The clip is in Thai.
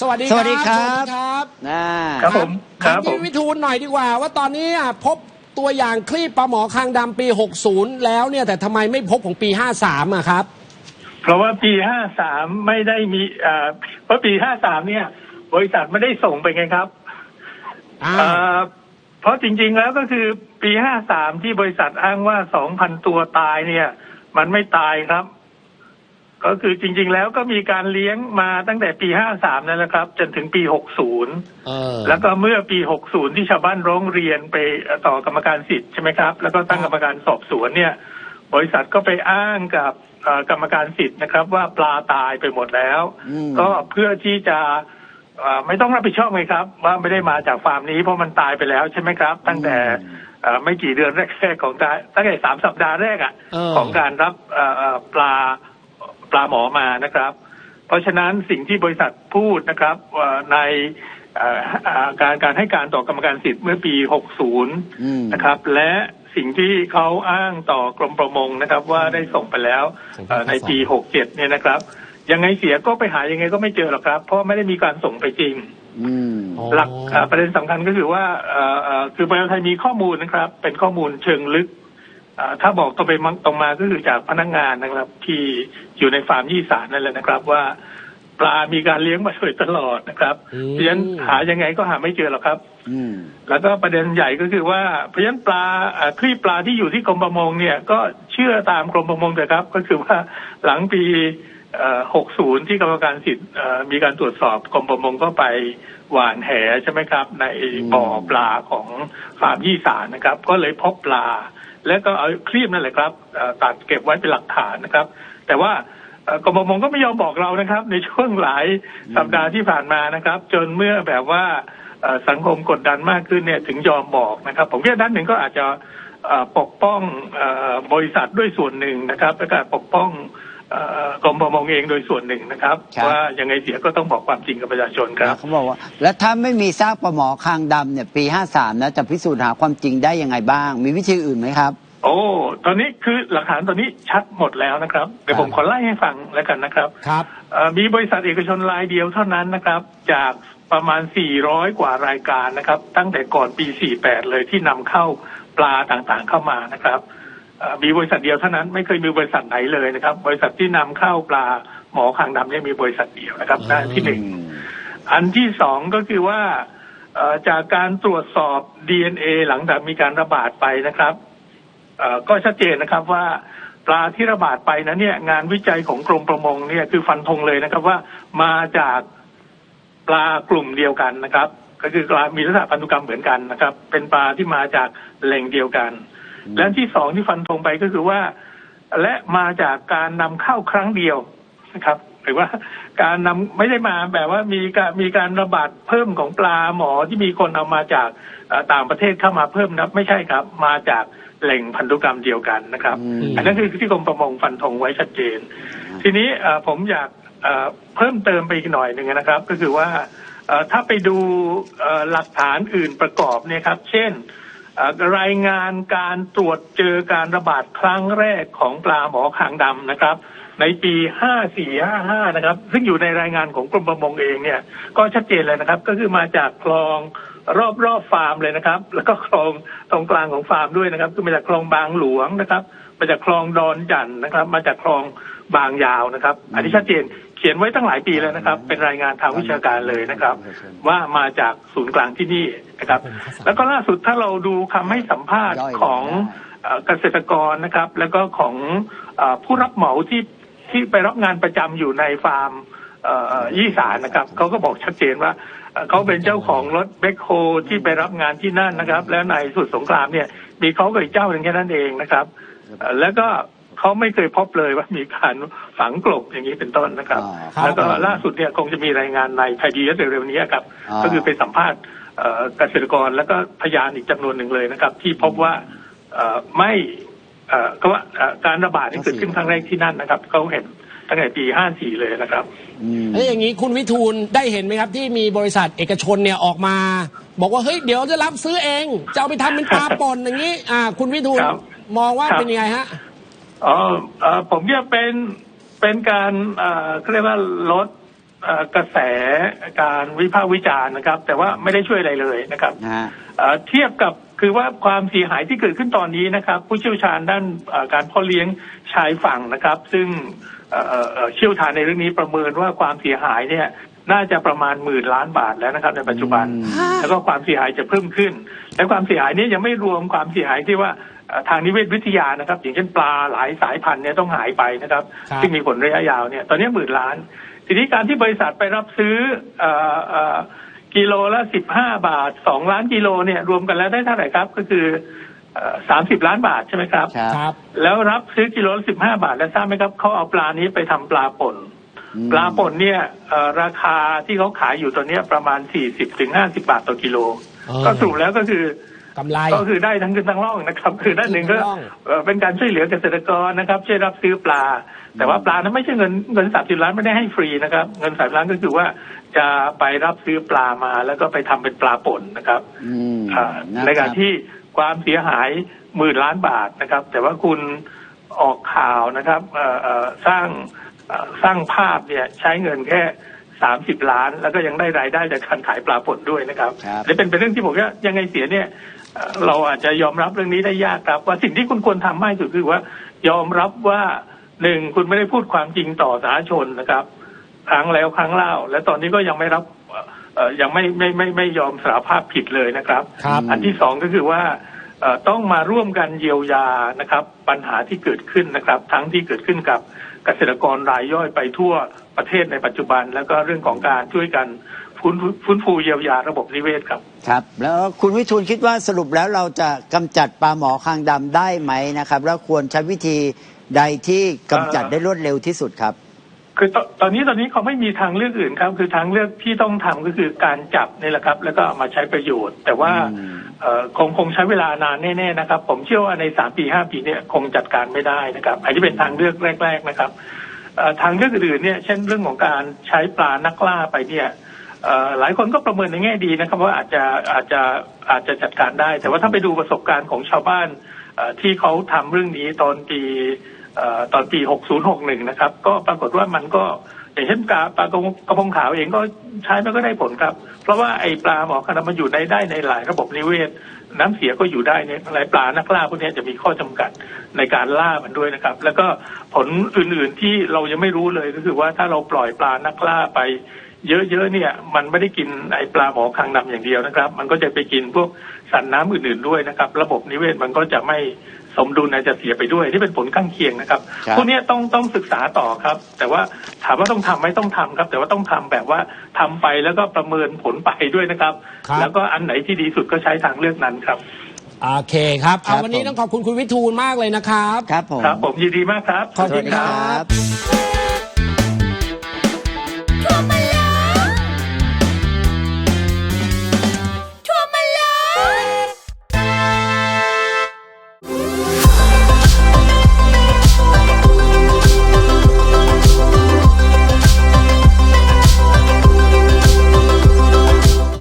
สวัสดีสวัสดีครับสวัสดีครับน่าครับผมคถารัมบผมพี่วิทูลหน่อยดีกว่า ว่าตอนนี้อะพบตัวอย่างคลีบปลาหมอคางดำปี 60 แล้วเนี่ยแต่ทำไมไม่พบของปี 53อะครับ เพราะว่าปีห้าสามไม่ได้มีเอ่อเพราะปีห้าสามเนี่ย บริษัทไม่ได้ส่งไปไงครับอ่าเอ่อเพราะจริง ๆ แล้วก็คือปีห้าสามที่บริษัทอ้างว่าสองพันตัวตายเนี่ย มันไม่ตายครับ ก็คือจริง ๆ แล้วก็มีการเลี้ยงมาตั้งแต่ปีห้าสามนั่นแหละครับ จนถึงปีหกศูนย์เออแล้วก็เมื่อปี 60 ที่ชาวบ้านร้องเรียนไปต่อกรรมการสิทธิ์ใช่ไหมครับ แล้วก็ตั้งกรรมการสอบสวนเนี่ย บริษัทก็ไปอ้างกับเอ่อกรรมการสิทธิ์นะครับ ว่าปลาตายไปหมดแล้วอืมก็เพื่อที่จะเอ่อไม่ต้องรับผิดชอบไงครับ ว่าไม่ได้มาจากฟาร์มนี้เพราะมันตายไปแล้วใช่ไหมครับ ตั้งแต่เอ่อไม่กี่เดือนแรกๆของการตั้งแต่สามสัปดาห์แรกอะเออของการรับเอ่อเอ่อปลาป ลาหมอมานะครับ เพราะฉะนั้นสิ่งที่บริษัทพูดนะครับว่าในเอ่อเอ่อการการให้การต่อกรรมการสิทธิ์เมื่อปี 60อืมนะครับ และสิ่งที่เขาอ้างต่อกรมประมงนะครับ ว่าได้ส่งไปแล้วเอ่อในปี 67 เนี่ยนะครับ ยังไงเสียก็ไปหายังไงก็ไม่เจอหรอกครับ เพราะไม่ได้มีการส่งไปจริงอืมอ๋อหลักเอ่อประเด็นสำคัญก็คือว่าเอ่อเอ่อคือประเทศไทยมีข้อมูลนะครับ เป็นข้อมูลเชิงลึกเอ่อ ถ้าบอกตรงไปมังตรงมาก็คือจากพนักงานนะครับ ที่อยู่ในฟาร์มยี่สารนั่นแหละนะครับ ว่าปลามีการเลี้ยงมาโดยตลอดนะครับอืมเพราะฉะนั้นหายังไงก็หาไม่เจอหรอกครับอืมแล้วก็ประเด็นใหญ่ก็คือว่าเพราะฉะนั้นปลาเอ่อคลีบปลาที่อยู่ที่กรมประมงเนี่ยก็เชื่อตามกรมประมงเถอะครับ ก็คือว่าหลังปีเอ่อ60 ที่กรรมการสิทธิ์เอ่อมีการตรวจสอบกรมประมงก็ไปหว่านแหใช่ไหมครับ ในบ่อปลาของฟาร์มยี่สารนะครับ ก็เลยพบปลา แล้วก็เอาคลีบนั่นแหละครับเอ่อตัดเก็บไว้เป็นหลักฐานนะครับ แต่ว่าเอ่อกรมประมงก็ไม่ยอมบอกเรานะครับ ในช่วงหลายสัปดาห์ที่ผ่านมานะครับ จนเมื่อแบบว่าเอ่อสังคมกดดันมากขึ้นเนี่ยถึงยอมบอกนะครับ ผมคิดว่าด้านหนึ่งก็อาจจะเอ่อปกป้องเอ่อบริษัทด้วยส่วนหนึ่งนะครับและการปกป้องเอ่อ กรมประมงเองโดยส่วนหนึ่งนะครับ ครับ ว่ายังไงเสียก็ต้องบอกความจริงกับประชาชนครับ เขาบอกว่า แล้วถ้าไม่มีซากปลาหมอคางดำเนี่ยปี 53นะจะพิสูจน์หาความจริงได้ยังไงบ้าง มีวิธีอื่นไหมครับ โอ้ ตอนนี้คือหลักฐานตอนนี้ชัดหมดแล้วนะครับเดี๋ยวผมขอไล่ให้ฟังแล้วกันนะครับครับ เอ่อมีบริษัทเอกชนรายเดียวเท่านั้นนะครับ จากประมาณ 400 กว่ารายการนะครับ ตั้งแต่ก่อนปี 48 เลยที่นำเข้าปลาต่างๆเข้ามานะครับเอ่อ มีบริษัทเดียวเท่านั้นไม่เคยมีบริษัทไหนเลยนะครับ บริษัทที่นำเข้าปลาหมอคางดำเนี่ยมีบริษัทเดียวนะครับนั่นที่หนึ่งอันที่สองก็คือว่าเอ่อจากการตรวจสอบ DNA หลังจากมีการระบาดไปนะครับเอ่อก็ชัดเจนนะครับว่าปลาที่ระบาดไปนั้นเนี่ย งานวิจัยของกรมประมงเนี่ยคือฟันธงเลยนะครับว่ามาจากปลากลุ่มเดียวกันนะครับ ก็คือปลามีลักษณะพันธุกรรมเหมือนกันนะครับ เป็นปลาที่มาจากแหล่งเดียวกัน และอันที่สองที่ฟันธงไปก็คือว่า และมาจากการนำเข้าครั้งเดียวนะครับหรือว่าการนำไม่ได้มาแบบว่ามีการมีการระบาดเพิ่มของปลาหมอที่มีคนเอามาจากเอ่อต่างประเทศเข้ามาเพิ่มนะไม่ใช่ครับ มาจากแหล่งพันธุกรรมเดียวกันนะครับอืมอันนั้นคือที่กรมประมงฟันธงไว้ชัดเจน ทีนี้เอ่อผมอยากเอ่อเพิ่มเติมไปอีกหน่อยหนึ่งนะครับ ก็คือว่าเอ่อถ้าไปดูเอ่อหลักฐานอื่นประกอบเนี่ยครับ เช่นเอ่อ รายงานการตรวจเจอการระบาดครั้งแรกของปลาหมอคางดำนะครับ ในปี 5455 นะครับ ซึ่งอยู่ในรายงานของกรมประมงเองเนี่ย ก็ชัดเจนเลยนะครับ ก็คือมาจากคลองรอบรอบฟาร์มเลยนะครับ แล้วก็คลองตรงกลางของฟาร์มด้วยนะครับ คือมาจากคลองบางหลวงนะครับ มาจากคลองดอนจันทน์นะครับ มาจากคลอง บางยาวนะครับ อันนี้ชัดเจนเขียนไว้ตั้งหลายปีแล้วนะครับ เป็นรายงานทางวิชาการเลยนะครับ ว่ามาจากศูนย์กลางที่นี่นะครับ แล้วก็ล่าสุดถ้าเราดูคำให้สัมภาษณ์ย่อยของเอ่อเกษตรกรนะครับ แล้วก็ของเอ่อผู้รับเหมาที่ที่ไปรับงานประจำอยู่ในฟาร์มเอ่อเอ่อยี่สารนะครับเขาก็บอกชัดเจนว่าเอ่อเขาเป็นเจ้าของรถแบคโฮที่ไปรับงานที่นั่นนะครับ แล้วในสุดสงครามเนี่ยมีเขากับอีกเจ้าหนึ่งแค่นั้นเองนะครับเอ่อแล้วก็ เขาไม่เคยพบเลยว่ามีการฝังกลบอย่างนี้เป็นต้นนะครับอ๋อครับแล้วก็ล่าสุดเนี่ยคงจะมีรายงานในไทยดีเร็วๆนี้ครับอ๋อก็คือไปสัมภาษณ์เอ่อเกษตรกรแล้วก็พยานอีกจำนวนหนึ่งเลยนะครับ ที่พบว่าเอ่อไม่เอ่อก็ว่าเอ่อการระบาดที่เกิดขึ้นครั้งแรกที่นั่นนะครับเขาเห็นตั้งแต่ปี 54 เลยนะครับ อืม แล้วอย่างนี้คุณวิทูลได้เห็นไหมครับ ที่มีบริษัทเอกชนเนี่ยออกมา บอกว่าเฮ้ยเดี๋ยวจะรับซื้อเอง จะเอาไปทำเป็นปลาป่นอย่างนี้ อ่า คุณวิทูลครับมองว่าครับ เป็นยังไงฮะ อ๋อเอ่อผมคิดว่าเป็นเป็นการเอ่อเขาเรียกว่าลดเอ่อกระแสการวิพากษ์วิจารณ์นะครับ แต่ว่าไม่ได้ช่วยอะไรเลยนะครับนะฮะเอ่อเทียบกับคือว่าความเสียหายที่เกิดขึ้นตอนนี้นะครับ ผู้เชี่ยวชาญด้านเอ่อการเพ่อเลี้ยงชายฝั่งนะครับ ซึ่งเอ่อเอ่อเอ่อเชี่ยวชาญในเรื่องนี้ประเมินว่าความเสียหายเนี่ยน่าจะประมาณหมื่นล้านบาทแล้วนะครับ ในปัจจุบันอืมแล้วก็ความเสียหายจะเพิ่มขึ้น และความเสียหายนี้ยังไม่รวมความเสียหายที่ว่าเอ่อ ทางนิเวศวิทยานะครับ อย่างเช่นปลาหลายสายพันธุ์เนี่ยต้องหายไปนะครับครับซึ่งมีผลระยะยาวเนี่ยตอนนี้หมื่นล้าน ทีนี้การที่บริษัทไปรับซื้อเอ่อเอ่อกิโลละสิบห้าบาทสองล้านกิโลเนี่ยรวมกันแล้วได้เท่าไหร่ครับ ก็คือสามสิบล้านบาทใช่ไหมครับครับครับแล้วรับซื้อกิโลละสิบห้าบาทแล้วทราบไหมครับเขาเอาปลานี้ไปทำปลาป่นอืมปลาป่นเนี่ยเอ่อราคาที่เขาขายอยู่ตอนเนี้ยประมาณสี่สิบถึงห้าสิบาทต่อกิโลเออก็สรุปแล้วก็คือ กำไรก็คือได้ทั้งขึ้นทั้งล่องนะครับ คือด้านหนึ่งก็ขึ้นทั้งร่องเอ่อเป็นการช่วยเหลือเกษตรกรนะครับช่วยรับซื้อปลา แต่ว่าปลานั้นไม่ใช่เงินเงินสามสิบล้านไม่ได้ให้ฟรีนะครับ เงินสามล้านก็คือว่าจะไปรับซื้อปลามา แล้วก็ไปทำเป็นปลาป่นนะครับอืมอ่าะในคการบที่ความเสียหายหมื่นล้านบาทนะครับ แต่ว่าคุณออกข่าวนะครับเอ่อเอ่อสร้างเอ่อสร้างภาพเนี่ยใช้เงินแค่ สามสิบล้าน แล้วก็ยังได้รายได้จากการขายปลาป่นด้วยนะครับครับและเป็นเป็นเรื่องที่ผมว่ายังไงเสียเนี่ยเอ่อเราอาจจะยอมรับเรื่องนี้ได้ยากครับ ว่าสิ่งที่คุณควรทำมากที่สุดคือว่า ยอมรับว่าหนึ่งคุณไม่ได้พูดความจริงต่อสาธารณชนนะครับ ครั้งแล้วครั้งเล่า และตอนนี้ก็ยังไม่รับเอ่อเอ่อยังไม่ไม่ไม่ไม่ยอมสารภาพผิดเลยนะครับครับอันที่สองก็คือว่าเอ่อ ต้องมาร่วมกันเยียวยานะครับ ปัญหาที่เกิดขึ้นนะครับ ทั้งที่เกิดขึ้นกับเกษตรกรรายย่อยไปทั่วประเทศในปัจจุบัน แล้วก็เรื่องของการช่วยกันฟื้นฟูฟื้นฟูเยียวยาระบบนิเวศครับครับ แล้วคุณวิทูลคิดว่าสรุปแล้วเราจะกำจัดปลาหมอคางดำได้ไหมนะครับ แล้วควรใช้วิธีใดที่กำจัดได้รวดเร็วที่สุดครับ คือตตอนนี้ตอนนี้เขาไม่มีทางเลือกอื่นครับ คือทางเลือกที่ต้องทำก็คือการจับนี่แหละครับ แล้วก็เอามาใช้ประโยชน์ แต่ว่าอืมเอ่อคงคงใช้เวลานานแน่ๆนะครับ ผมเชื่อว่าในสามปีห้าปีเนี่ยคงจัดการไม่ได้นะครับอันนี้เป็นทางเลือกแรก ๆนะครับเอ่อทางเลือกอื่นๆเนี่ยเช่นเรื่องของการใช้ปลานักล่าไปเนี่ยเอ่อหลายคนก็ประเมินในแง่ดีนะครับ ว่าอาจจะอาจจะอาจจะจัดการได้ แต่ว่าถ้าไปดูประสบการณ์ของชาวบ้านเอ่อที่เขาทำเรื่องนี้ตอนปีเอ่อ ตอนปี 6061 นะครับ ก็ปรากฏว่ามันก็อย่างเช่นปลาปลากระพงขาวเองก็ใช้มันก็ได้ผลครับ เพราะว่าไอ้ปลาหมอคณะมันอยู่ในได้ในหลายระบบนิเวศ น้ำเสียก็อยู่ได้เนี่ยหลายปลานักล่าพวกนี้จะมีข้อจำกัดในการล่ามันด้วยนะครับ แล้วก็ผลอื่นๆที่เรายังไม่รู้เลยก็คือว่าถ้าเราปล่อยปลานักล่าไปเยอะๆเนี่ยมันไม่ได้กินไอปลาหมอคางดำอย่างเดียวนะครับ มันก็จะไปกินพวกสัตว์น้ำอื่นๆด้วยนะครับ ระบบนิเวศมันก็จะไม่ สมดุลอาจจะเสียไปด้วยที่เป็นผลข้างเคียงนะครับครับพวกเนี้ยต้องต้องศึกษาต่อครับ แต่ว่าถามว่าต้องทำไหมต้องทำครับ แต่ว่าต้องทำแบบว่าทำไปแล้วก็ประเมินผลไปด้วยนะครับครับ แล้วก็อันไหนที่ดีสุดก็ใช้ทางเลือกนั้นครับโอเคครับครัเอาบวันนี้ผมต้องขอบคุณคุณวิทูลมากเลยนะครับ ครับผมครับผมยินดีมากครับขอบคุณครับสวัสดีทั่วไป